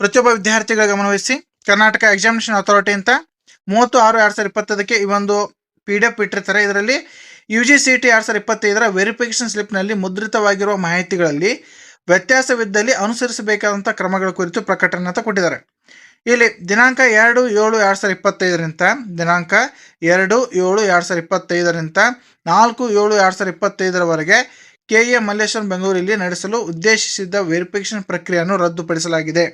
ಪ್ರತಿಯೊಬ್ಬ ವಿದ್ಯಾರ್ಥಿಗಳ ಗಮನವಹಿಸಿ Karnataka examination authority ಅಂತ ಮೂವತ್ತು ಆರು ಎರಡು ಸಾವಿರದ ಇಪ್ಪತ್ತದಕ್ಕೆ ಈ ಒಂದು ಪಿ ಡಿ ಎಫ್ ಇಟ್ಟಿರ್ತಾರೆ. ಇದರಲ್ಲಿ ಯು ಜಿ ಸಿ ಟಿ ಎರಡು ಸಾವಿರದ ಇಪ್ಪತ್ತೈದರ ವೆರಿಫಿಕೇಷನ್ ಸ್ಲಿಪ್ನಲ್ಲಿ ಮುದ್ರಿತವಾಗಿರುವ ಮಾಹಿತಿಗಳಲ್ಲಿ ವ್ಯತ್ಯಾಸವಿದ್ದಲ್ಲಿ ಅನುಸರಿಸಬೇಕಾದಂಥ ಕ್ರಮಗಳ ಕುರಿತು ಪ್ರಕಟಣೆ ಅಂತ ಕೊಟ್ಟಿದ್ದಾರೆ ಇಲ್ಲಿ ದಿನಾಂಕ ಎರಡು ಏಳು ಎರಡು ಸಾವಿರದ ಇಪ್ಪತ್ತೈದರಿಂದ ದಿನಾಂಕ ಎರಡು ಏಳು ಎರಡು ಸಾವಿರದ ಇಪ್ಪತ್ತೈದರಿಂದ ನಾಲ್ಕು ಏಳು ಎರಡು ಸಾವಿರದ ಇಪ್ಪತ್ತೈದರವರೆಗೆ ಕೆ ಎ ಮಲ್ಲೇಶ್ವರಂ ಬೆಂಗಳೂರಲ್ಲಿ ನಡೆಸಲು ಉದ್ದೇಶಿಸಿದ್ದ ವೆರಿಫಿಕೇಷನ್ ಪ್ರಕ್ರಿಯೆಯನ್ನು ರದ್ದುಪಡಿಸಲಾಗಿದೆ.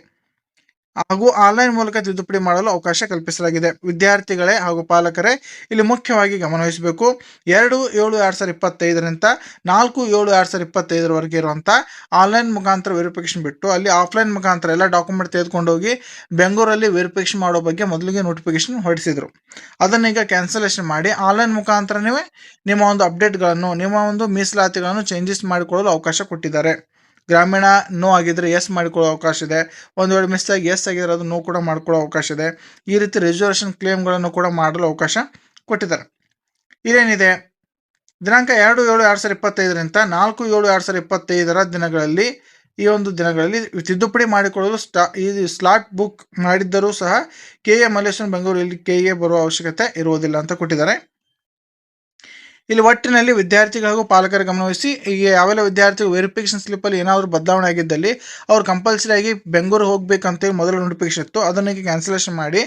ಹಾಗೂ ಆನ್ಲೈನ್ ಮೂಲಕ ತಿದ್ದುಪಡಿ ಮಾಡಲು ಅವಕಾಶ ಕಲ್ಪಿಸಲಾಗಿದೆ. ವಿದ್ಯಾರ್ಥಿಗಳೇ ಹಾಗೂ ಪಾಲಕರೇ ಇಲ್ಲಿ ಮುಖ್ಯವಾಗಿ ಗಮನವಹಿಸಬೇಕು. ಎರಡು ಏಳು ಎರಡು ಸಾವಿರದ ಇಪ್ಪತ್ತೈದರಿಂದ ನಾಲ್ಕು ಏಳು ಎರಡು ಸಾವಿರದ ಇಪ್ಪತ್ತೈದರವರೆಗೆ ಇರುವಂಥ ಆನ್ಲೈನ್ ಮುಖಾಂತರ ವೆರಿಫಿಕೇಶನ್ ಬಿಟ್ಟು ಅಲ್ಲಿ ಆಫ್ಲೈನ್ ಮುಖಾಂತರ ಎಲ್ಲ ಡಾಕ್ಯುಮೆಂಟ್ ತೆಗೆದುಕೊಂಡು ಹೋಗಿ ಬೆಂಗಳೂರಲ್ಲಿ ವೆರಿಫಿಕೇಶನ್ ಮಾಡೋ ಬಗ್ಗೆ ಮೊದಲಿಗೆ ನೋಟಿಫಿಕೇಶನ್ ಹೊರಡಿಸಿದರು. ಅದನ್ನೀಗ ಕ್ಯಾನ್ಸಲೇಷನ್ ಮಾಡಿ ಆನ್ಲೈನ್ ಮುಖಾಂತರನೇ ನಿಮ್ಮ ಒಂದು ಅಪ್ಡೇಟ್ಗಳನ್ನು, ನಿಮ್ಮ ಒಂದು ಮೀಸಲಾತಿಗಳನ್ನು ಚೇಂಜಸ್ ಮಾಡಿಕೊಳ್ಳಲು ಅವಕಾಶ ಕೊಟ್ಟಿದ್ದಾರೆ. ಗ್ರಾಮೀಣ ನೋ ಆಗಿದ್ರೆ ಎಸ್ ಮಾಡಿಕೊಳ್ಳೋ ಅವಕಾಶ ಇದೆ. ಒಂದು ವೇಳೆ ಮಿಸ್ ಆಗಿ ಎಸ್ ಆಗಿದ್ರೆ ಅದು ನೋ ಕೂಡ ಮಾಡಿಕೊಳ್ಳೋ ಅವಕಾಶ ಇದೆ. ಈ ರೀತಿ ರಿಸರ್ವೇಷನ್ ಕ್ಲೇಮ್ಗಳನ್ನು ಕೂಡ ಮಾಡಲು ಅವಕಾಶ ಕೊಟ್ಟಿದ್ದಾರೆ. ಇದೇನಿದೆ ದಿನಾಂಕ ಎರಡು ಏಳು ಎರಡು ಸಾವಿರದ ಇಪ್ಪತ್ತೈದರಿಂದ ನಾಲ್ಕು ಏಳು ಎರಡು ಸಾವಿರದ ಇಪ್ಪತ್ತೈದರ ದಿನಗಳಲ್ಲಿ ಈ ಒಂದು ದಿನಗಳಲ್ಲಿ ತಿದ್ದುಪಡಿ ಮಾಡಿಕೊಳ್ಳಲು ಸ್ಟಾ ಈ ಸ್ಲಾಟ್ ಬುಕ್ ಮಾಡಿದ್ದರೂ ಸಹ ಕೆ ಎ ಮಲ್ಲೇಶ್ವರಂ ಬೆಂಗಳೂರಲ್ಲಿ ಕೆ ಎ ಬರುವ ಅವಶ್ಯಕತೆ ಇರುವುದಿಲ್ಲ ಅಂತ ಕೊಟ್ಟಿದ್ದಾರೆ. ಇಲ್ಲಿ ಒಟ್ಟಿನಲ್ಲಿ ವಿದ್ಯಾರ್ಥಿಗಳು ಹಾಗೂ ಪಾಲಕರ ಗಮನವಹಿಸಿ ಈಗ ಯಾವೆಲ್ಲ ವಿದ್ಯಾರ್ಥಿಗಳು ವೆರಿಫಿಕೇಶನ್ ಸ್ಲಿಪ್ಪಲ್ಲಿ ಏನಾದರೂ ಬದಲಾವಣೆ ಆಗಿದ್ದಲ್ಲಿ ಅವ್ರು ಕಂಪಲ್ಸರಿ ಆಗಿ ಬೆಂಗಳೂರು ಹೋಗಬೇಕಂತೇಳಿ ಮೊದಲು ನೋಟಿಫಿಕೇಶನ್ ಇತ್ತು. ಅದನ್ನ ಈಗ ಕ್ಯಾನ್ಸಲೇಷನ್ ಮಾಡಿ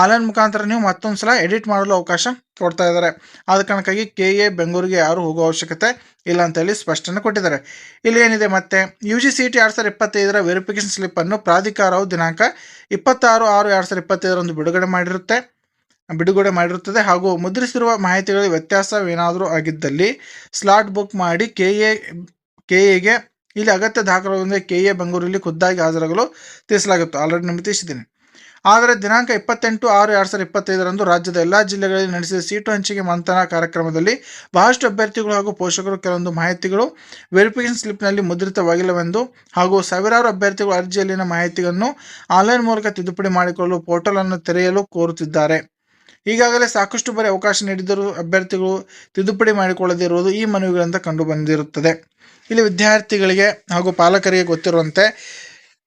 ಆನ್ಲೈನ್ ಮುಖಾಂತರ ನೀವು ಮತ್ತೊಂದು ಸಲ ಎಡಿಟ್ ಮಾಡಲು ಅವಕಾಶ ಕೊಡ್ತಾ ಇದ್ದಾರೆ. ಆದ ಕಾರಣಕ್ಕಾಗಿ ಕೆ ಎ ಬೆಂಗಳೂರಿಗೆ ಯಾರು ಹೋಗೋ ಅವಶ್ಯಕತೆ ಇಲ್ಲ ಅಂತ ಹೇಳಿ ಸ್ಪಷ್ಟನೆ ಕೊಟ್ಟಿದ್ದಾರೆ. ಇಲ್ಲಿ ಏನಿದೆ ಮತ್ತೆ? ಯು ಜಿ ಸಿ ಟಿ ಎರಡು ಸಾವಿರದ ಇಪ್ಪತ್ತೈದರ ವೆರಿಫಿಕೇಶನ್ ಸ್ಲಿಪ್ಪನ್ನು ಪ್ರಾಧಿಕಾರವು ದಿನಾಂಕ ಇಪ್ಪತ್ತಾರು ಆರು ಎರಡು ಸಾವಿರದ ಇಪ್ಪತ್ತೈದರಂದು ಬಿಡುಗಡೆ ಮಾಡಿರುತ್ತೆ. ಬಿಡುಗಡೆ ಮಾಡಿರುತ್ತದೆ. ಹಾಗೂ ಮುದ್ರಿಸಿರುವ ಮಾಹಿತಿಗಳಲ್ಲಿ ವ್ಯತ್ಯಾಸವೇನಾದರೂ ಆಗಿದ್ದಲ್ಲಿ ಸ್ಲಾಟ್ ಬುಕ್ ಮಾಡಿ ಕೆ ಎ ಕೆ ಎಗೆ ಇಲ್ಲಿ ಅಗತ್ಯ ದಾಖಲೆಗಳೊಂದಿಗೆ ಕೆ ಎ ಬೆಂಗಳೂರಲ್ಲಿ ಖುದ್ದಾಗಿ ಹಾಜರಾಗಲು ತಿಳಿಸಲಾಗುತ್ತೆ. ಆಲ್ರೆಡಿ ನಿಮಗೆ ತಿಳಿಸಿದ್ದೀನಿ ಆದರೆ ದಿನಾಂಕ ಇಪ್ಪತ್ತೆಂಟು ಆರು ಎರಡು ಸಾವಿರದ ಇಪ್ಪತ್ತೈದರಂದು ರಾಜ್ಯದ ಎಲ್ಲ ಜಿಲ್ಲೆಗಳಲ್ಲಿ ನಡೆಸಿದ ಸೀಟು ಹಂಚಿಕೆ ಮಂಥನ ಕಾರ್ಯಕ್ರಮದಲ್ಲಿ ಬಹಳಷ್ಟು ಅಭ್ಯರ್ಥಿಗಳು ಹಾಗೂ ಪೋಷಕರು ಕೆಲವೊಂದು ಮಾಹಿತಿಗಳು ವೆರಿಫಿಕೇಶನ್ ಸ್ಲಿಪ್ನಲ್ಲಿ ಮುದ್ರಿತವಾಗಿಲ್ಲವೆಂದು ಹಾಗೂ ಸಾವಿರಾರು ಅಭ್ಯರ್ಥಿಗಳು ಅರ್ಜಿಯಲ್ಲಿನ ಮಾಹಿತಿಯನ್ನು ಆನ್ಲೈನ್ ಮೂಲಕ ತಿದ್ದುಪಡಿ ಮಾಡಿಕೊಳ್ಳಲು ಪೋರ್ಟಲ್ ಅನ್ನು ತೆರೆಯಲು ಕೋರುತ್ತಿದ್ದಾರೆ. ಈಗಾಗಲೇ ಸಾಕಷ್ಟು ಬಾರಿ ಅವಕಾಶ ನೀಡಿದರೂ ಅಭ್ಯರ್ಥಿಗಳು ತಿದ್ದುಪಡಿ ಮಾಡಿಕೊಳ್ಳದೇ ಇರುವುದು ಈ ಮನವಿಗಳಿಂದ ಕಂಡುಬಂದಿರುತ್ತದೆ ಇಲ್ಲಿ ವಿದ್ಯಾರ್ಥಿಗಳಿಗೆ ಹಾಗೂ ಪಾಲಕರಿಗೆ ಗೊತ್ತಿರುವಂತೆ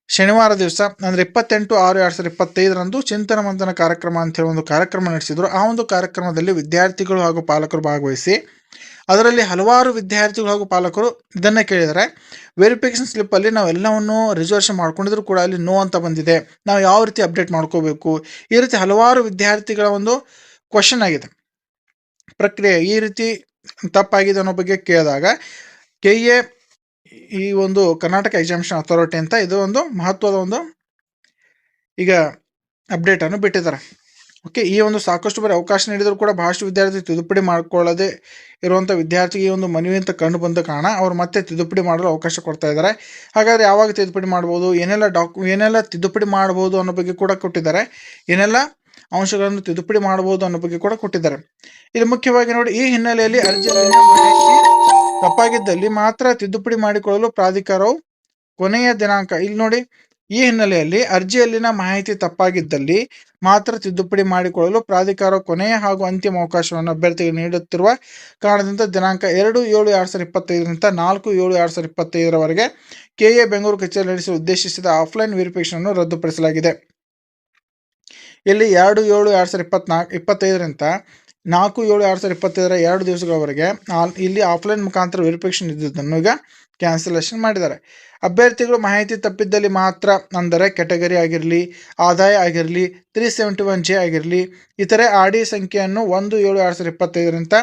ಶನಿವಾರ ದಿವಸ, ಅಂದರೆ ಇಪ್ಪತ್ತೆಂಟು ಆರು ಎರಡು ಸಾವಿರದ ಇಪ್ಪತ್ತೈದರಂದು ಚಿಂತನ ಮಂಥನ ಕಾರ್ಯಕ್ರಮ ಅಂತೇಳಿ ಒಂದು ಕಾರ್ಯಕ್ರಮ ನಡೆಸಿದರು. ಆ ಒಂದು ಕಾರ್ಯಕ್ರಮದಲ್ಲಿ ವಿದ್ಯಾರ್ಥಿಗಳು ಹಾಗೂ ಪಾಲಕರು ಭಾಗವಹಿಸಿ ಅದರಲ್ಲಿ ಹಲವಾರು ವಿದ್ಯಾರ್ಥಿಗಳು ಹಾಗೂ ಪಾಲಕರು ಇದನ್ನೇ ಕೇಳಿದರೆ ವೆರಿಫಿಕೇಶನ್ ಸ್ಲಿಪ್ಪಲ್ಲಿ ನಾವು ಎಲ್ಲವನ್ನು ರಿಸರ್ವೇಷನ್ ಮಾಡ್ಕೊಂಡಿದ್ರು ಕೂಡ ಅಲ್ಲಿ ನೋ ಅಂತ ಬಂದಿದೆ. ನಾವು ಯಾವ ರೀತಿ ಅಪ್ಡೇಟ್ ಮಾಡ್ಕೋಬೇಕು? ಈ ರೀತಿ ಹಲವಾರು ವಿದ್ಯಾರ್ಥಿಗಳ ಒಂದು ಕ್ವಶನ್ ಆಗಿದೆ. ಪ್ರಕ್ರಿಯೆ ಈ ರೀತಿ ತಪ್ಪಾಗಿದೆ ಅನ್ನೋ ಬಗ್ಗೆ ಕೇಳಿದಾಗ ಕೆ ಎ ಈ ಒಂದು ಕರ್ನಾಟಕ ಎಕ್ಸಾಮಿನೇಷನ್ ಅಥಾರಿಟಿ ಅಂತ ಇದು ಒಂದು ಮಹತ್ವದ ಒಂದು ಈಗ ಅಪ್ಡೇಟನ್ನು ಬಿಟ್ಟಿದ್ದಾರೆ. ಓಕೆ, ಈ ಒಂದು ಸಾಕಷ್ಟು ಬಾರಿ ಅವಕಾಶ ನೀಡಿದರೂ ಕೂಡ ಬಹಳಷ್ಟು ವಿದ್ಯಾರ್ಥಿ ತಿದ್ದುಪಡಿ ಮಾಡಿಕೊಳ್ಳದೆ ಇರುವಂಥ ವಿದ್ಯಾರ್ಥಿಗೆ ಈ ಒಂದು ಮನವಿ ಅಂತ ಕಂಡು ಬಂದ ಕಾರಣ ಅವರು ಮತ್ತೆ ತಿದ್ದುಪಡಿ ಮಾಡಲು ಅವಕಾಶ ಕೊಡ್ತಾ ಇದ್ದಾರೆ. ಹಾಗಾದರೆ ಯಾವಾಗ ತಿದ್ದುಪಡಿ ಮಾಡ್ಬೋದು? ಏನೆಲ್ಲ ಡಾಕ್, ಏನೆಲ್ಲ ತಿದ್ದುಪಡಿ ಮಾಡ್ಬೋದು ಅನ್ನೋ ಬಗ್ಗೆ ಕೂಡ ಕೊಟ್ಟಿದ್ದಾರೆ. ಏನೆಲ್ಲ ಅಂಶಗಳನ್ನು ತಿದ್ದುಪಡಿ ಮಾಡಬಹುದು ಅನ್ನೋ ಬಗ್ಗೆ ಕೂಡ ಕೊಟ್ಟಿದ್ದಾರೆ. ಇದು ಮುಖ್ಯವಾಗಿ ನೋಡಿ, ಈ ಹಿನ್ನೆಲೆಯಲ್ಲಿ ಅರ್ಜಿ ತಪ್ಪಾಗಿದ್ದಲ್ಲಿ ಮಾತ್ರ ತಿದ್ದುಪಡಿ ಮಾಡಿಕೊಳ್ಳಲು ಪ್ರಾಧಿಕಾರವು ಕೊನೆಯ ದಿನಾಂಕ, ಇಲ್ಲಿ ನೋಡಿ, ಈ ಹಿನ್ನೆಲೆಯಲ್ಲಿ ಅರ್ಜಿಯಲ್ಲಿನ ಮಾಹಿತಿ ತಪ್ಪಾಗಿದ್ದಲ್ಲಿ ಮಾತ್ರ ತಿದ್ದುಪಡಿ ಮಾಡಿಕೊಳ್ಳಲು ಪ್ರಾಧಿಕಾರ ಕೊನೆಯ ಹಾಗೂ ಅಂತಿಮ ಅವಕಾಶವನ್ನು ಅಭ್ಯರ್ಥಿಗೆ ನೀಡುತ್ತಿರುವ ಕಾರಣದಿಂದ ದಿನಾಂಕ ಎರಡು ಏಳು ಎರಡು ಸಾವಿರದ ಇಪ್ಪತ್ತೈದರಿಂದ ನಾಲ್ಕು ಏಳು ಎರಡು ಸಾವಿರದ ಇಪ್ಪತ್ತೈದರವರೆಗೆ ಕೆಎ ಬೆಂಗಳೂರು ಕಚೇರಿ ನಡೆಸಲು ಉದ್ದೇಶಿಸಿದ ಆಫ್ಲೈನ್ ವೆರಿಫಿಕೇಷನ್ ಅನ್ನು ರದ್ದುಪಡಿಸಲಾಗಿದೆ. ಇಲ್ಲಿ ಎರಡು ಏಳು ಎರಡು ಸಾವಿರದ ಇಪ್ಪತ್ನಾಲ್ಕು ಇಪ್ಪತ್ತೈದರಿಂದ ನಾಲ್ಕು ಏಳು ಎರಡು ಸಾವಿರದ ಇಪ್ಪತ್ತೈದರ ಎರಡು ದಿವಸಗಳವರೆಗೆ ಇಲ್ಲಿ ಆಫ್ಲೈನ್ ಮುಖಾಂತರ ವೆರಿಫಿಕೇಶನ್ ಇದ್ದಿದ್ದನ್ನು ಈಗ ಕ್ಯಾನ್ಸಲೇಷನ್ ಮಾಡಿದ್ದಾರೆ. ಅಭ್ಯರ್ಥಿಗಳು ಮಾಹಿತಿ ತಪ್ಪಿದ್ದಲ್ಲಿ ಮಾತ್ರ ಅಂದರೆ ಕೆಟಗರಿ ಆಗಿರಲಿ, ಆದಾಯ ಆಗಿರಲಿ, ತ್ರೀ ಸೆವೆಂಟಿ ಒನ್ ಜೆ ಆಗಿರಲಿ, ಇತರೆ ಆರ್ ಡಿ ಸಂಖ್ಯೆಯನ್ನು ಒಂದು ಏಳು ಎರಡು ಸಾವಿರದ ಇಪ್ಪತ್ತೈದರಿಂದ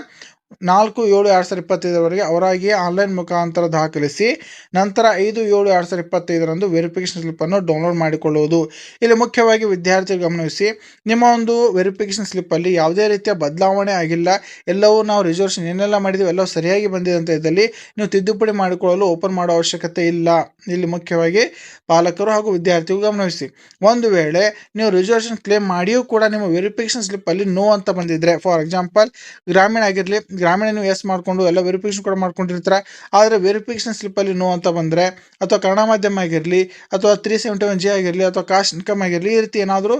ನಾಲ್ಕು ಏಳು ಎರಡು ಸಾವಿರದ ಇಪ್ಪತ್ತೈದರವರೆಗೆ ಅವರಾಗಿಯೇ ಆನ್ಲೈನ್ ಮುಖಾಂತರ ದಾಖಲಿಸಿ ನಂತರ ಐದು ಏಳು ಎರಡು ಸಾವಿರದ ಇಪ್ಪತ್ತೈದರಂದು ವೆರಿಫಿಕೇಷನ್ ಸ್ಲಿಪ್ಪನ್ನು ಡೌನ್ಲೋಡ್ ಮಾಡಿಕೊಳ್ಳುವುದು. ಇಲ್ಲಿ ಮುಖ್ಯವಾಗಿ ವಿದ್ಯಾರ್ಥಿಗಳು ಗಮನಿಸಿ ನಿಮ್ಮ ಒಂದು ವೆರಿಫಿಕೇಷನ್ ಸ್ಲಿಪ್ಪಲ್ಲಿ ಯಾವುದೇ ರೀತಿಯ ಬದಲಾವಣೆ ಆಗಿಲ್ಲ. ಎಲ್ಲವೂ ನಾವು ರಿಸರ್ವೇಷನ್ ಏನೆಲ್ಲ ಮಾಡಿದ್ದೀವಿ ಎಲ್ಲವೂ ಸರಿಯಾಗಿ ಬಂದಿದೆ ಅಂತ ಇದ್ದಲ್ಲಿ ನೀವು ತಿದ್ದುಪಡಿ ಮಾಡಿಕೊಳ್ಳಲು ಓಪನ್ ಮಾಡೋ ಅವಶ್ಯಕತೆ ಇಲ್ಲ. ಇಲ್ಲಿ ಮುಖ್ಯವಾಗಿ ಪಾಲಕರು ಹಾಗೂ ವಿದ್ಯಾರ್ಥಿಗಳು ಗಮನಿಸಿ ಒಂದು ವೇಳೆ ನೀವು ರಿಸರ್ವೇಷನ್ ಕ್ಲೇಮ್ ಮಾಡಿಯೂ ಕೂಡ ನಿಮ್ಮ ವೆರಿಫಿಕೇಷನ್ ಸ್ಲಿಪ್ಪಲ್ಲಿ ನೋ ಅಂತ ಬಂದಿದ್ದರೆ ಫಾರ್ ಎಕ್ಸಾಂಪಲ್, ಗ್ರಾಮೀಣ ಆಗಿರಲಿ ಗ್ರಾಮೀಣ ನೀವು ಎಸ್ ಮಾಡಿಕೊಂಡು, ಎಲ್ಲ ವೆರಿಫಿಕೇಶನ್ ಕೂಡ ಮಾಡ್ಕೊಂಡಿರ್ತಾರೆ. ಆದರೆ ವೆರಿಫಿಕೇಷನ್ ಸ್ಲಿಪ್ಪಲ್ಲಿ ನೋ ಅಂತ ಬಂದರೆ, ಅಥವಾ ಕನ್ನಡ ಮಾಧ್ಯಮ ಆಗಿರಲಿ, ಅಥವಾ ತ್ರೀ ಸೆವೆಂಟಿ ಒನ್ ಜಿ ಆಗಿರಲಿ, ಅಥವಾ ಕಾಸ್ಟ್ ಇನ್ಕಮ್ ಆಗಿರಲಿ, ಈ ರೀತಿ ಏನಾದರೂ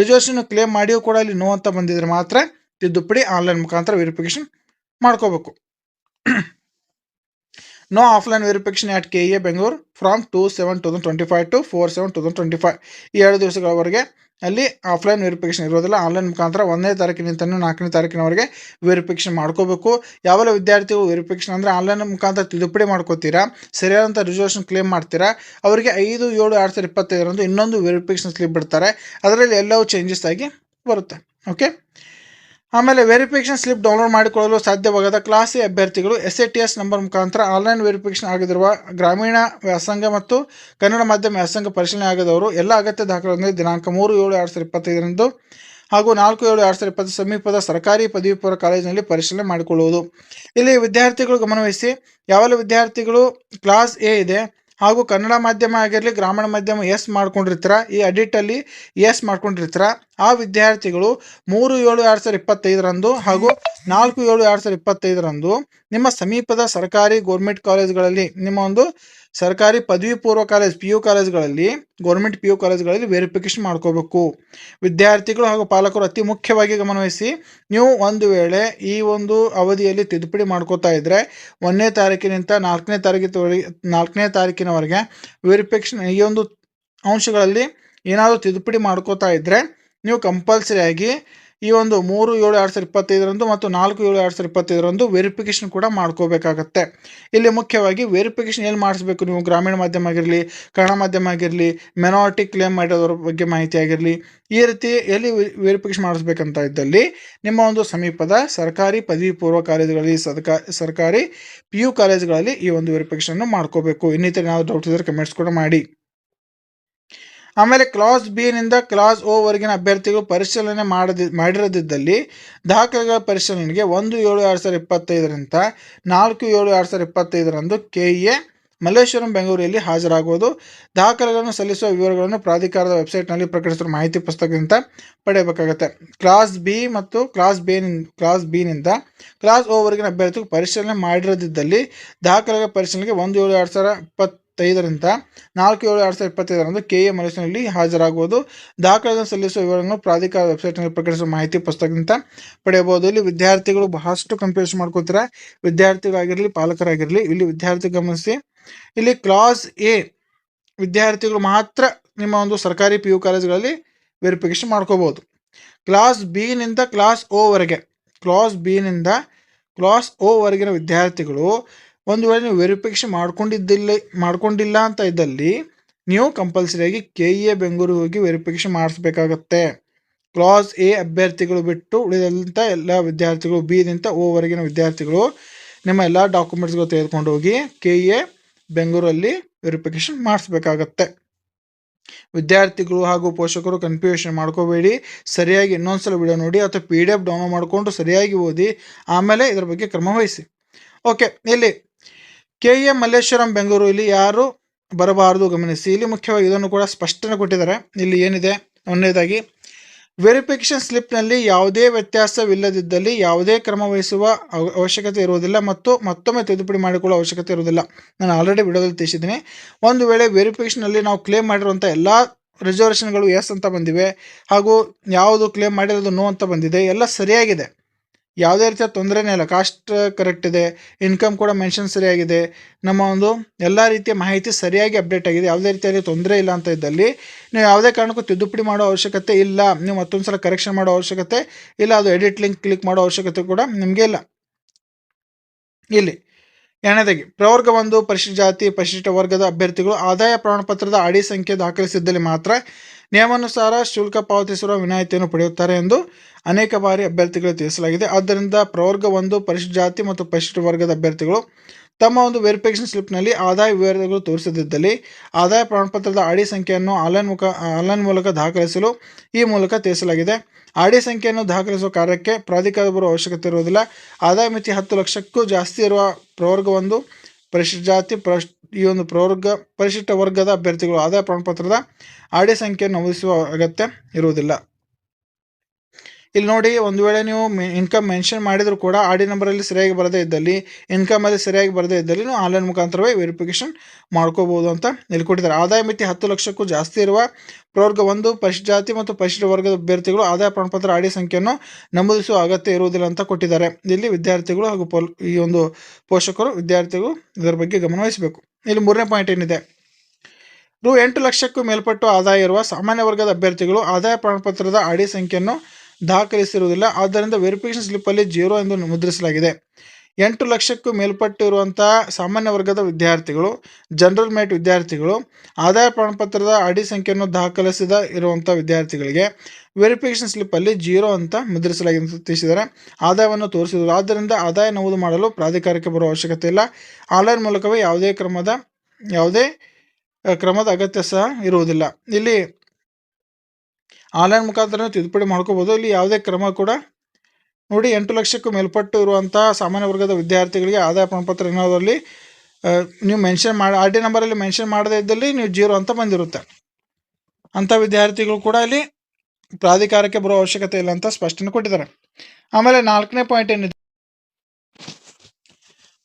ರಿಸರ್ವೇಷನ್ ಕ್ಲೇಮ್ ಮಾಡಿಯೂ ಕೂಡ ಅಲ್ಲಿ ನೋ ಅಂತ ಬಂದಿದ್ರೆ ಮಾತ್ರ ತಿದ್ದುಪಡಿ ಆನ್ಲೈನ್ ಮುಖಾಂತರ ವೆರಿಫಿಕೇಷನ್ ಮಾಡ್ಕೋಬೇಕು. No offline verification at K A Bengaluru from two seven two thousand twenty five to four seven two thousand twenty five ಎರಡು ದಿವಸಗಳವರೆಗೆ ಅಲ್ಲಿ ಆಫ್ಲೈನ್ ವೆರಿಫಿಕೇಶನ್ ಇರೋದಿಲ್ಲ. ಆನ್ಲೈನ್ ಮುಖಾಂತರ ಒಂದನೇ ತಾರೀಕಿನಿಂದ ನಾಲ್ಕನೇ ತಾರೀಕಿನವರೆಗೆ ವೆರಿಫಿಕೇಶನ್ ಮಾಡ್ಕೋಬೇಕು. ಯಾವೆಲ್ಲ ವಿದ್ಯಾರ್ಥಿಗಳು ವೆರಿಫಿಕೇಶನ್ ಅಂದರೆ ಆನ್ಲೈನ್ ಮುಖಾಂತರ ತಿದ್ದುಪಡಿ ಮಾಡ್ಕೋತೀರಾ ಸರಿಯಾದಂಥ ರಿಸರ್ವೇಷನ್ ಕ್ಲೇಮ್ ಮಾಡ್ತೀರಾ, ಅವರಿಗೆ ಐದು, ಏಳು ಎರಡು ಸಾವಿರದ ಇಪ್ಪತ್ತೈದರಂದು ಇನ್ನೊಂದು ವೆರಿಫಿಕೇಶನ್ ಸ್ಲಿಪ್ ಬಿಡ್ತಾರೆ. ಅದರಲ್ಲಿ ಎಲ್ಲವೂ ಚೇಂಜಸ್ ಆಗಿ ಬರುತ್ತೆ. ಓಕೆ ಆಮೇಲೆ ವೆರಿಫಿಕೇಶನ್ ಸ್ಲಿಪ್ ಡೌನ್ಲೋಡ್ ಮಾಡಿಕೊಳ್ಳಲು ಸಾಧ್ಯವಾಗದ ಕ್ಲಾಸ್ ಅಭ್ಯರ್ಥಿಗಳು S A T S number ಮುಖಾಂತರ ಆನ್ಲೈನ್ ವೆರಿಫಿಕೇಶನ್ ಆಗಿರುವ ಗ್ರಾಮೀಣ, ವ್ಯಾಸಂಗ ಮತ್ತು ಕನ್ನಡ ಮಾಧ್ಯಮ ವ್ಯಾಸಂಗ ಪರಿಶೀಲನೆ ಆಗದವರು ಎಲ್ಲ ಅಗತ್ಯ ದಾಖಲೆಗಳೊಂದಿಗೆ ದಿನಾಂಕ ಮೂರು ಏಳು ಎರಡು ಸಾವಿರದ ಇಪ್ಪತ್ತೈದರಂದು ಹಾಗೂ ನಾಲ್ಕು ಏಳು ಎರಡು ಸಾವಿರದ ಇಪ್ಪತ್ತು ಸಮೀಪದ ಸರ್ಕಾರಿ ಪದವಿ ಪೂರ್ವ ಕಾಲೇಜಿನಲ್ಲಿ ಪರಿಶೀಲನೆ ಮಾಡಿಕೊಳ್ಳುವುದು. ಇಲ್ಲಿ ವಿದ್ಯಾರ್ಥಿಗಳು ಗಮನವಹಿಸಿ, ಯಾವೆಲ್ಲ ವಿದ್ಯಾರ್ಥಿಗಳು ಕ್ಲಾಸ್ ಎ ಇದೆ ಹಾಗೂ ಕನ್ನಡ ಮಾಧ್ಯಮ ಆಗಿರಲಿ, ಗ್ರಾಮೀಣ ಮಾಧ್ಯಮ ಎಸ್ ಮಾಡ್ಕೊಂಡಿರ್ತೀರ, ಈ ಅಡಿಟಲ್ಲಿ ಎಸ್ ಮಾಡ್ಕೊಂಡಿರ್ತೀರ, ಆ ವಿದ್ಯಾರ್ಥಿಗಳು ಮೂರು ಏಳು ಎರಡು ಸಾವಿರದ ಇಪ್ಪತ್ತೈದರಂದು ಹಾಗೂ ನಾಲ್ಕು ಏಳು ಎರಡು ಸಾವಿರದ ಇಪ್ಪತ್ತೈದರಂದು ನಿಮ್ಮ ಸಮೀಪದ ಸರ್ಕಾರಿ ಗೌರ್ಮೆಂಟ್ ಕಾಲೇಜ್ಗಳಲ್ಲಿ ನಿಮ್ಮ ಒಂದು ಸರ್ಕಾರಿ ಪದವಿ ಪೂರ್ವ ಕಾಲೇಜ್ ಪಿ ಯು ಕಾಲೇಜ್ಗಳಲ್ಲಿ ಗೌರ್ಮೆಂಟ್ ಪಿ ಯು ಕಾಲೇಜ್ಗಳಲ್ಲಿ ವೆರಿಫಿಕೇಶನ್ ಮಾಡ್ಕೋಬೇಕು. ವಿದ್ಯಾರ್ಥಿಗಳು ಹಾಗೂ ಪಾಲಕರು ಅತಿ ಮುಖ್ಯವಾಗಿ ಗಮನವಹಿಸಿ, ನೀವು ಒಂದು ವೇಳೆ ಈ ಒಂದು ಅವಧಿಯಲ್ಲಿ ತಿದ್ದುಪಡಿ ಮಾಡ್ಕೋತಾ ಇದ್ದರೆ ಒಂದನೇ ತಾರೀಕಿನಿಂದ ನಾಲ್ಕನೇ ತಾರೀಕಿನವರೆಗೆ ನಾಲ್ಕನೇ ತಾರೀಕಿನವರೆಗೆ ವೆರಿಫಿಕೇಶನ್ ಈ ಒಂದು ಅಂಶಗಳಲ್ಲಿ ಏನಾದರೂ ತಿದ್ದುಪಡಿ ಮಾಡ್ಕೋತಾ ಇದ್ದರೆ ನೀವು ಕಂಪಲ್ಸರಿಯಾಗಿ ಈ ಒಂದು ಮೂರು, ಏಳು, ಎರಡು ಸಾವಿರದ ಇಪ್ಪತ್ತೈದರಂದು ಮತ್ತು ನಾಲ್ಕು, ಏಳು, ಎರಡು ಸಾವಿರದ ಇಪ್ಪತ್ತೈದರಂದು ವೆರಿಫಿಕೇಶನ್ ಕೂಡ ಮಾಡ್ಕೋಬೇಕಾಗತ್ತೆ. ಇಲ್ಲಿ ಮುಖ್ಯವಾಗಿ ವೆರಿಫಿಕೇಶನ್ ಎಲ್ಲಿ ಮಾಡಿಸ್ಬೇಕು ನೀವು? ಗ್ರಾಮೀಣ ಮಾಧ್ಯಮ ಆಗಿರಲಿ, ಕನ್ನಡ ಮಾಧ್ಯಮ ಆಗಿರಲಿ ಮೆನಾರಿಟಿ ಕ್ಲೇಮ್ ಮಾಡೋದ್ರ ಬಗ್ಗೆ ಮಾಹಿತಿ ಆಗಿರಲಿ, ಈ ರೀತಿ ಎಲ್ಲಿ ವೆರಿಫಿಕೇಶನ್ ಮಾಡಿಸ್ಬೇಕಂತ ಇದ್ದಲ್ಲಿ ನಿಮ್ಮ ಒಂದು ಸಮೀಪದ ಸರ್ಕಾರಿ ಪದವಿ ಪೂರ್ವ ಕಾಲೇಜುಗಳಲ್ಲಿ ಸರ್ಕಾರಿ ಪಿ ಯು ಕಾಲೇಜುಗಳಲ್ಲಿ ಈ ಒಂದು ವೆರಿಫಿಕೇಶನ್ ಮಾಡ್ಕೋಬೇಕು. ಇನ್ನಿತರ ಯಾವುದೇ ಡೌಟ್ಸ್ ಇದ್ದರೆ ಕಮೆಂಟ್ಸ್ ಕೂಡ ಮಾಡಿ. ಆಮೇಲೆ ಕ್ಲಾಸ್ ಬಿ ನಿಂದ ಕ್ಲಾಸ್ ಓ ವರೆಗಿನ ಅಭ್ಯರ್ಥಿಗಳು ಪರಿಶೀಲನೆ ಮಾಡದಿ, ಮಾಡಿರದಿದ್ದಲ್ಲಿ ದಾಖಲೆಗಳ ಪರಿಶೀಲನೆಗೆ ಒಂದು ಏಳು ಎರಡು ಸಾವಿರದ ಇಪ್ಪತ್ತೈದರಿಂದ ನಾಲ್ಕು ಏಳು ಎರಡು ಸಾವಿರದ ಇಪ್ಪತ್ತೈದರಂದು ಕೆ ಎ ಮಲ್ಲೇಶ್ವರಂ ಬೆಂಗಳೂರಿನಲ್ಲಿ ಹಾಜರಾಗುವುದು. ದಾಖಲೆಗಳನ್ನು ಸಲ್ಲಿಸುವ ವಿವರಗಳನ್ನು ಪ್ರಾಧಿಕಾರದ ವೆಬ್ಸೈಟ್ನಲ್ಲಿ ಪ್ರಕಟಿಸಿರುವ ಮಾಹಿತಿ ಪುಸ್ತಕದಿಂದ ಪಡೆಯಬೇಕಾಗುತ್ತೆ. ಕ್ಲಾಸ್ ಬಿ ಮತ್ತು ಕ್ಲಾಸ್ ಬಿ ಕ್ಲಾಸ್ ಬಿನಿಂದ ಕ್ಲಾಸ್ ಓ ವರೆಗಿನ ಅಭ್ಯರ್ಥಿಗಳು ಪರಿಶೀಲನೆ ಮಾಡಿರದಿದ್ದಲ್ಲಿ ದಾಖಲೆಗಳ ಪರಿಶೀಲನೆಗೆ ಒಂದು ಏಳು ಎರಡು ಸಾವಿರ ಇಪ್ಪತ್ತೈದರಿಂದ ನಾಲ್ಕು ಏಳು ಎರಡು ಸಾವಿರದ ಇಪ್ಪತ್ತೈದರಂದು ಕೆ ಎ ಮನಸ್ಸಿನಲ್ಲಿ ಹಾಜರಾಗುವುದು. ದಾಖಲೆಗಳನ್ನು ಸಲ್ಲಿಸುವ ವಿವರಗಳನ್ನು ಪ್ರಾಧಿಕಾರ ವೆಬ್ಸೈಟ್ನಲ್ಲಿ ಪ್ರಕಟಿಸುವ ಮಾಹಿತಿ ಪುಸ್ತಕದಿಂದ ಪಡೆಯಬಹುದು. ಇಲ್ಲಿ ವಿದ್ಯಾರ್ಥಿಗಳು ಬಹಳಷ್ಟು ಕಂಪ್ಯೂಸ್ ಮಾಡ್ಕೋತಾರೆ ವಿದ್ಯಾರ್ಥಿಗಳಾಗಿರಲಿ, ಪಾಲಕರಾಗಿರಲಿ, ಇಲ್ಲಿ ವಿದ್ಯಾರ್ಥಿ ಗಮನಿಸಿ. ಇಲ್ಲಿ ಕ್ಲಾಸ್ ಎ ವಿದ್ಯಾರ್ಥಿಗಳು ಮಾತ್ರ ನಿಮ್ಮ ಒಂದು ಸರ್ಕಾರಿ ಪಿ ಯು ಕಾಲೇಜ್ಗಳಲ್ಲಿ ವೆರಿಫಿಕೇಶನ್ ಮಾಡ್ಕೋಬೋದು ಕ್ಲಾಸ್ ಬಿನಿಂದ ಕ್ಲಾಸ್ ಓವರೆಗೆ ಕ್ಲಾಸ್ ಬಿನಿಂದ ಕ್ಲಾಸ್ ಓವರೆಗಿನ ವಿದ್ಯಾರ್ಥಿಗಳು ಒಂದು ವೇಳೆ ನೀವು ವೆರಿಫಿಕೇಶನ್ ಮಾಡ್ಕೊಂಡಿದ್ದಿಲ್ಲ, ಮಾಡ್ಕೊಂಡಿಲ್ಲ ಅಂತ ಇದ್ದಲ್ಲಿ ನೀವು ಕಂಪಲ್ಸರಿಯಾಗಿ ಕೆ ಎ ಬೆಂಗಳೂರು ಹೋಗಿ ವೆರಿಫಿಕೇಶನ್ ಮಾಡಿಸ್ಬೇಕಾಗತ್ತೆ. ಕ್ಲಾಸ್ ಎ ಅಭ್ಯರ್ಥಿಗಳು ಬಿಟ್ಟು ಉಳಿದಂಥ ಎಲ್ಲ ವಿದ್ಯಾರ್ಥಿಗಳು ಬಿದಿಂದ ಓವರೆಗಿನ ವಿದ್ಯಾರ್ಥಿಗಳು ನಿಮ್ಮ ಎಲ್ಲ ಡಾಕ್ಯುಮೆಂಟ್ಸ್ಗಳು ತೆಗೆದುಕೊಂಡು ಹೋಗಿ ಕೆ ಎ ಬೆಂಗಳೂರಲ್ಲಿ ವೆರಿಫಿಕೇಶನ್ ಮಾಡಿಸ್ಬೇಕಾಗತ್ತೆ. ವಿದ್ಯಾರ್ಥಿಗಳು ಹಾಗೂ ಪೋಷಕರು ಕನ್ಫ್ಯೂಷನ್ ಮಾಡ್ಕೋಬೇಡಿ. ಸರಿಯಾಗಿ ಇನ್ನೊಂದ್ಸಲ ವಿಡಿಯೋ ನೋಡಿ ಅಥವಾ ಪಿ ಡಿ ಎಫ್ ಡೌನ್ಲೋಡ್ ಮಾಡಿಕೊಂಡು ಸರಿಯಾಗಿ ಓದಿ, ಆಮೇಲೆ ಇದರ ಬಗ್ಗೆ ಕ್ರಮ ವಹಿಸಿ. ಓಕೆ ಇಲ್ಲಿ ಕೆ. ಎ. ಮಲ್ಲೇಶ್ವರಂ ಬೆಂಗಳೂರು ಇಲ್ಲಿ ಯಾರು ಬರಬಾರದು ಗಮನಿಸಿ. ಇಲ್ಲಿ ಮುಖ್ಯವಾಗಿ ಇದನ್ನು ಕೂಡ ಸ್ಪಷ್ಟನೆ ಕೊಟ್ಟಿದ್ದಾರೆ. ಇಲ್ಲಿ ಏನಿದೆ? ಒಂದನೇದಾಗಿ ವೆರಿಫಿಕೇಶನ್ ಸ್ಲಿಪ್ನಲ್ಲಿ ಯಾವುದೇ ವ್ಯತ್ಯಾಸವಿಲ್ಲದಿದ್ದಲ್ಲಿ ಯಾವುದೇ ಕ್ರಮ ವಹಿಸುವ ಅವ- ಅವಶ್ಯಕತೆ ಇರುವುದಿಲ್ಲ ಮತ್ತು ಮತ್ತೊಮ್ಮೆ ತಿದ್ದುಪಡಿ ಮಾಡಿಕೊಳ್ಳುವ ಅವಶ್ಯಕತೆ ಇರುವುದಿಲ್ಲ. ನಾನು ಆಲ್ರೆಡಿ ವಿಡಿಯೋದಲ್ಲಿ ತಿಳಿಸಿದ್ದೀನಿ. ಒಂದು ವೇಳೆ ವೆರಿಫಿಕೇಷನಲ್ಲಿ ನಾವು ಕ್ಲೇಮ್ ಮಾಡಿರುವಂಥ ಎಲ್ಲ ರಿಸರ್ವೇಷನ್ಗಳು ಎಸ್ ಅಂತ ಬಂದಿವೆ ಹಾಗೂ ಯಾವುದು ಕ್ಲೇಮ್ ಮಾಡಿರೋದು ನೋ ಅಂತ ಬಂದಿದೆ, ಎಲ್ಲ ಸರಿಯಾಗಿದೆ. ಯಾವುದೇ ರೀತಿಯ ತೊಂದರೆನೇ ಇಲ್ಲ. ಕಾಸ್ಟ್ ಕರೆಕ್ಟ್ ಇದೆ. ಇನ್ಕಮ್ ಕೂಡ ಮೆನ್ಷನ್ ಸರಿಯಾಗಿದೆ. ನಮ್ಮ ಒಂದು ಎಲ್ಲ ರೀತಿಯ ಮಾಹಿತಿ ಸರಿಯಾಗಿ ಅಪ್ಡೇಟ್ ಆಗಿದೆ. ಯಾವುದೇ ರೀತಿಯಲ್ಲಿ ತೊಂದರೆ ಇಲ್ಲ ಅಂತ ಇದ್ದಲ್ಲಿ ನೀವು ಯಾವುದೇ ಕಾರಣಕ್ಕೂ ತಿದ್ದುಪಡಿ ಮಾಡೋ ಅವಶ್ಯಕತೆ ಇಲ್ಲ. ನೀವು ಮತ್ತೊಂದು ಸಲ ಕರೆಕ್ಷನ್ ಮಾಡೋ ಅವಶ್ಯಕತೆ ಇಲ್ಲ. ಅದು ಎಡಿಟ್ ಲಿಂಕ್ ಕ್ಲಿಕ್ ಮಾಡೋ ಅವಶ್ಯಕತೆ ಕೂಡ ನಿಮಗೆ ಇಲ್ಲ. ಇಲ್ಲಿ ಎರಡನೇದಾಗಿ, ಪ್ರವರ್ಗ ಒಂದು, ಪರಿಶಿಷ್ಟ ಜಾತಿ, ಪರಿಶಿಷ್ಟ ವರ್ಗದ ಅಭ್ಯರ್ಥಿಗಳು ಆದಾಯ ಪ್ರಮಾಣಪತ್ರದ ಅಡಿ ಸಂಖ್ಯೆ ದಾಖಲಿಸಿದ್ದಲ್ಲಿ ಮಾತ್ರ ನಿಯಮಾನುಸಾರ ಶುಲ್ಕ ಪಾವತಿಸಿರುವ ವಿನಾಯಿತಿಯನ್ನು ಪಡೆಯುತ್ತಾರೆ ಎಂದು ಅನೇಕ ಬಾರಿ ಅಭ್ಯರ್ಥಿಗಳು ತಿಳಿಸಲಾಗಿದೆ. ಆದ್ದರಿಂದ ಪ್ರವರ್ಗ ಒಂದು, ಪರಿಶಿಷ್ಟ ಜಾತಿ ಮತ್ತು ಪರಿಶಿಷ್ಟ ವರ್ಗದ ಅಭ್ಯರ್ಥಿಗಳು ತಮ್ಮ ಒಂದು ವೆರಿಫಿಕೇಷನ್ ಸ್ಲಿಪ್ನಲ್ಲಿ ಆದಾಯ ವಿವರಗಳು ತೋರಿಸದಿದ್ದಲ್ಲಿ ಆದಾಯ ಪ್ರಮಾಣಪತ್ರದ ಆಡಿ ಸಂಖ್ಯೆಯನ್ನು ಆನ್ಲೈನ್ ಮುಖ, ಆನ್ಲೈನ್ ಮೂಲಕ ದಾಖಲಿಸಲು ಈ ಮೂಲಕ ತಿಳಿಸಲಾಗಿದೆ. ಆಡಿ ಸಂಖ್ಯೆಯನ್ನು ದಾಖಲಿಸುವ ಕಾರ್ಯಕ್ಕೆ ಪ್ರಾಧಿಕಾರ ಬರುವ ಅವಶ್ಯಕತೆ ಇರುವುದಿಲ್ಲ. ಆದಾಯ ಮಿತಿ ಹತ್ತು ಲಕ್ಷಕ್ಕೂ ಜಾಸ್ತಿ ಇರುವ ಪ್ರವರ್ಗ ಒಂದು ಪರಿಶಿಷ್ಟ ಜಾತಿ, ಪ್ರಶ್, ಈ ಒಂದು ಪ್ರವರ್ಗ, ಪರಿಶಿಷ್ಟ ವರ್ಗದ ಅಭ್ಯರ್ಥಿಗಳು ಆದಾಯ ಪ್ರಮಾಣಪತ್ರದ ಆಡಿ ಸಂಖ್ಯೆಯನ್ನು ನಮೂದಿಸುವ ಅಗತ್ಯ ಇರುವುದಿಲ್ಲ. ಇಲ್ಲಿ ನೋಡಿ, ಒಂದು ವೇಳೆ ನೀವು ಇನ್ಕಮ್ ಮೆನ್ಷನ್ ಮಾಡಿದರೂ ಕೂಡ ಆರ್ ಡಿ ನಂಬರಲ್ಲಿ ಸರಿಯಾಗಿ ಬರದೇ ಇದ್ದಲ್ಲಿ ಇನ್ಕಮಲ್ಲಿ ಸರಿಯಾಗಿ ಬರದೇ ಇದ್ದಲ್ಲಿ ನೀವು ಆನ್ಲೈನ್ ಮುಖಾಂತರವೇ ವೆರಿಫಿಕೇಷನ್ ಮಾಡ್ಕೋಬೋದು ಅಂತ ಇಲ್ಲಿ ಕೊಟ್ಟಿದ್ದಾರೆ ಆದಾಯ ಮಿತಿ ಹತ್ತು ಲಕ್ಷಕ್ಕೂ ಜಾಸ್ತಿ ಇರುವ ಪ್ರವರ್ಗ ಒಂದು, ಪರಿಶಿಷ್ಟ ಜಾತಿ ಮತ್ತು ಪರಿಶಿಷ್ಟ ವರ್ಗದ ಅಭ್ಯರ್ಥಿಗಳು ಆದಾಯ ಪ್ರಮಾಣಪತ್ರ, ಆಡಿ ಸಂಖ್ಯೆಯನ್ನು ನಮೂದಿಸುವ ಅಗತ್ಯ ಇರುವುದಿಲ್ಲ ಅಂತ ಕೊಟ್ಟಿದ್ದಾರೆ. ಇಲ್ಲಿ ವಿದ್ಯಾರ್ಥಿಗಳು ಹಾಗೂ ಈ ಒಂದು ಪೋಷಕರು, ವಿದ್ಯಾರ್ಥಿಗಳು ಇದರ ಬಗ್ಗೆ ಗಮನವಹಿಸಬೇಕು ಇಲ್ಲಿ ಮೂರನೇ ಪಾಯಿಂಟ್ ಏನಿದೆ? ರು ಎಂಟು ಲಕ್ಷಕ್ಕೂ ಮೇಲ್ಪಟ್ಟು ಆದಾಯ ಇರುವ ಸಾಮಾನ್ಯ ವರ್ಗದ ಅಭ್ಯರ್ಥಿಗಳು ಆದಾಯ ಪ್ರಮಾಣಪತ್ರದ ಆಡಿ ಸಂಖ್ಯೆಯನ್ನು ದಾಖಲಿಸಿರುವುದಿಲ್ಲ. ಆದ್ದರಿಂದ ವೆರಿಫಿಕೇಷನ್ ಸ್ಲಿಪ್ಪಲ್ಲಿ ಜೀರೋ ಎಂದು ಮುದ್ರಿಸಲಾಗಿದೆ. ಎಂಟು ಲಕ್ಷಕ್ಕೂ ಮೇಲ್ಪಟ್ಟಿರುವಂಥ ಸಾಮಾನ್ಯ ವರ್ಗದ ವಿದ್ಯಾರ್ಥಿಗಳು ಜನರಲ್ ಮೇಟ್ ವಿದ್ಯಾರ್ಥಿಗಳು, ಆದಾಯ ಪ್ರಮಾಣಪತ್ರದ ಅಡಿ ಸಂಖ್ಯೆಯನ್ನು ದಾಖಲಿಸಿದ ಇರುವಂಥ ವಿದ್ಯಾರ್ಥಿಗಳಿಗೆ ವೆರಿಫಿಕೇಷನ್ ಸ್ಲಿಪ್ಪಲ್ಲಿ ಜೀರೋ ಅಂತ ಮುದ್ರಿಸಲಾಗಿದೆ ಅಂತ ತಿಳಿಸಿದ್ದಾರೆ. ಆದಾಯವನ್ನು ತೋರಿಸಿದರು. ಆದ್ದರಿಂದ ಆದಾಯ ನಮೂದು ಮಾಡಲು ಪ್ರಾಧಿಕಾರಕ್ಕೆ ಬರುವ ಅವಶ್ಯಕತೆ ಇಲ್ಲ. ಆನ್ಲೈನ್ ಮೂಲಕವೇ ಯಾವುದೇ ಕ್ರಮದ ಯಾವುದೇ ಕ್ರಮದ ಅಗತ್ಯ ಸಹ ಇರುವುದಿಲ್ಲ. ಇಲ್ಲಿ ಆನ್ಲೈನ್ ಮುಖಾಂತರ ತಿದ್ದುಪಡಿ ಮಾಡ್ಕೋಬೋದು. ಇಲ್ಲಿ ಯಾವುದೇ ಕ್ರಮ ಕೂಡ ನೋಡಿ, ಎಂಟು ಲಕ್ಷಕ್ಕೂ ಮೇಲ್ಪಟ್ಟು ಇರುವಂಥ ಸಾಮಾನ್ಯ ವರ್ಗದ ವಿದ್ಯಾರ್ಥಿಗಳಿಗೆ ಆದಾಯ ಪ್ರಮಾಣಪತ್ರ ಏನಾದಲ್ಲಿ ನೀವು ಮೆನ್ಷನ್ ಮಾಡಿ, ಆರ್ ಡಿ ನಂಬರಲ್ಲಿ ಮೆನ್ಷನ್ ಮಾಡದೇ ಇದ್ದಲ್ಲಿ ನೀವು ಜೀರೋ ಅಂತ ಬಂದಿರುತ್ತೆ. ಅಂಥ ವಿದ್ಯಾರ್ಥಿಗಳು ಕೂಡ ಇಲ್ಲಿ ಪ್ರಾಧಿಕಾರಕ್ಕೆ ಬರೋ ಅವಶ್ಯಕತೆ ಇಲ್ಲ ಅಂತ ಸ್ಪಷ್ಟನೆ ಕೊಟ್ಟಿದ್ದಾರೆ. ಆಮೇಲೆ ನಾಲ್ಕನೇ ಪಾಯಿಂಟ್ ಏನಿದೆ?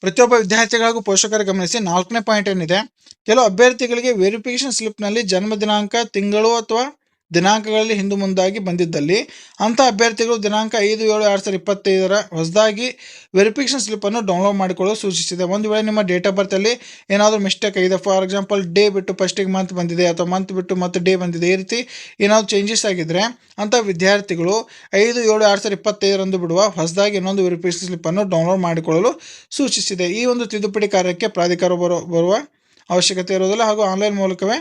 ಪ್ರತಿಯೊಬ್ಬ ವಿದ್ಯಾರ್ಥಿಗಳಿಗೂ ಪೋಷಕರ ಗಮನಿಸಿ ನಾಲ್ಕನೇ ಪಾಯಿಂಟ್ ಏನಿದೆ? ಕೆಲವು ಅಭ್ಯರ್ಥಿಗಳಿಗೆ ವೆರಿಫಿಕೇಷನ್ ಸ್ಲಿಪ್ನಲ್ಲಿ ಜನ್ಮ ದಿನಾಂಕ, ತಿಂಗಳು ಅಥವಾ ದಿನಾಂಕಗಳಲ್ಲಿ ಹಿಂದು ಮುಂದಾಗಿ ಬಂದಿದ್ದಲ್ಲಿ ಅಂಥ ಅಭ್ಯರ್ಥಿಗಳು ದಿನಾಂಕ ಐದು, ಏಳು, ಎರಡು ಸಾವಿರದ ಇಪ್ಪತ್ತೈದರ ಹೊಸದಾಗಿ ವೆರಿಫಿಕೇಷನ್ ಸ್ಲಿಪ್ಪನ್ನು ಡೌನ್ಲೋಡ್ ಮಾಡಿಕೊಳ್ಳಲು ಸೂಚಿಸಿದೆ. ಒಂದು ವೇಳೆ ನಿಮ್ಮ ಡೇಟ್ ಆಫ್ ಬರ್ತಲ್ಲಿ ಏನಾದರೂ ಮಿಸ್ಟೇಕ್ ಆಗಿದೆ, ಫಾರ್ ಎಕ್ಸಾಂಪಲ್ ಡೇ ಬಿಟ್ಟು ಫಸ್ಟಿಗೆ ಮಂತ್ ಬಂದಿದೆ ಅಥವಾ ಮಂತ್ ಬಿಟ್ಟು ಮತ್ತು ಡೇ ಬಂದಿದೆ, ಈ ರೀತಿ ಏನಾದರೂ ಚೇಂಜಸ್ ಆಗಿದ್ದರೆ ಅಂಥ ವಿದ್ಯಾರ್ಥಿಗಳು ಐದು, ಏಳು, ಎರಡು ಸಾವಿರದ ಇಪ್ಪತ್ತೈದರಂದು ಬಿಡುವ ಹೊಸದಾಗಿ ಇನ್ನೊಂದು ವೆರಿಫಿಕೇಷನ್ ಸ್ಲಿಪ್ಪನ್ನು ಡೌನ್ಲೋಡ್ ಮಾಡಿಕೊಳ್ಳಲು ಸೂಚಿಸಿದೆ. ಈ ಒಂದು ತಿದ್ದುಪಡಿ ಕಾರ್ಯಕ್ಕೆ ಪ್ರಾಧಿಕಾರ ಬರೋ ಬರುವ ಅವಶ್ಯಕತೆ ಇರುವುದಿಲ್ಲ. ಹಾಗೂ ಆನ್ಲೈನ್ ಮೂಲಕವೇ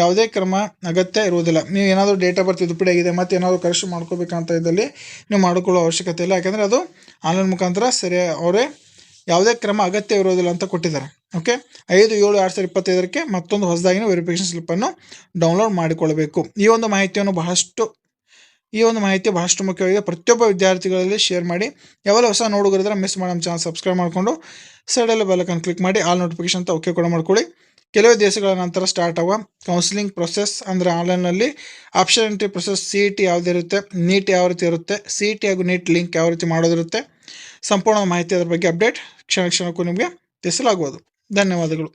ಯಾವುದೇ ಕ್ರಮ ಅಗತ್ಯ ಇರುವುದಿಲ್ಲ. ನೀವು ಏನಾದರೂ ಡೇಟ್ ಆಫ್ ಬರ್ತ್ ತಿದ್ದುಪಡಿ ಆಗಿದೆ, ಮತ್ತು ಏನಾದರೂ ಕರೆಕ್ಷನ್ ಮಾಡ್ಕೋಬೇಕಂತ ಇದ್ದಲ್ಲಿ ನೀವು ಮಾಡಿಕೊಳ್ಳೋ ಅವಶ್ಯಕತೆ ಇಲ್ಲ. ಯಾಕೆಂದರೆ ಅದು ಆನ್ಲೈನ್ ಮುಖಾಂತರ ಸರಿ, ಅವರೇ ಯಾವುದೇ ಕ್ರಮ ಅಗತ್ಯ ಇರೋದಿಲ್ಲ ಅಂತ ಕೊಟ್ಟಿದ್ದಾರೆ. ಓಕೆ ಐದು, ಏಳು ಎರಡು ಸಾವಿರದ ಇಪ್ಪತ್ತೈದಕ್ಕೆ ಮತ್ತೊಂದು ಹೊಸದಾಗಿನ ವೆರಿಫಿಕೇಷನ್ ಸ್ಲಿಪ್ಪನ್ನು ಡೌನ್ಲೋಡ್ ಮಾಡಿಕೊಳ್ಳಬೇಕು. ಈ ಒಂದು ಮಾಹಿತಿಯನ್ನು ಬಹಳಷ್ಟು, ಈ ಒಂದು ಮಾಹಿತಿ ಬಹಳಷ್ಟು ಮುಖ್ಯವಾಗಿದೆ. ಪ್ರತಿಯೊಬ್ಬ ವಿದ್ಯಾರ್ಥಿಗಳಲ್ಲಿ ಶೇರ್ ಮಾಡಿ. ಯಾವೆಲ್ಲ ಹೊಸ ನೋಡುಗರಿದ್ರೆ ಮಿಸ್ ಮಾಡೋ ಚಾನಲ್ ಸಬ್ಸ್ಕ್ರೈಬ್ ಮಾಡಿಕೊಂಡು ಸೈಡಲ್ಲಿ ಬೆಲ್ಲಕನ್ನು ಕ್ಲಿಕ್ ಮಾಡಿ ಆಲ್ ನೋಟಿಫಿಕೇಶನ್ ಅಂತ ಓಕೆ ಕೂಡ ಮಾಡ್ಕೊಳ್ಳಿ. ಕೆಲವೇ ದಿವಸಗಳ ನಂತರ ಸ್ಟಾರ್ಟ್ ಆಗುವ ಕೌನ್ಸಿಲಿಂಗ್ ಪ್ರೊಸೆಸ್ ಅಂದರೆ ಆನ್ಲೈನಲ್ಲಿ option entry process C E T ಯಾವುದಿರುತ್ತೆ NEET ಯಾವ ರೀತಿ ಇರುತ್ತೆ ಸಿ ಇ ಟಿ ಹಾಗೂ ನೀಟ್ ಲಿಂಕ್ ಯಾವ ರೀತಿ ಮಾಡೋದಿರುತ್ತೆ, ಸಂಪೂರ್ಣ ಮಾಹಿತಿ ಅದರ ಬಗ್ಗೆ ಅಪ್ಡೇಟ್ ಕ್ಷಣ ಕ್ಷಣಕ್ಕೂ ನಿಮಗೆ ತಿಳಿಸಲಾಗುವುದು. ಧನ್ಯವಾದಗಳು.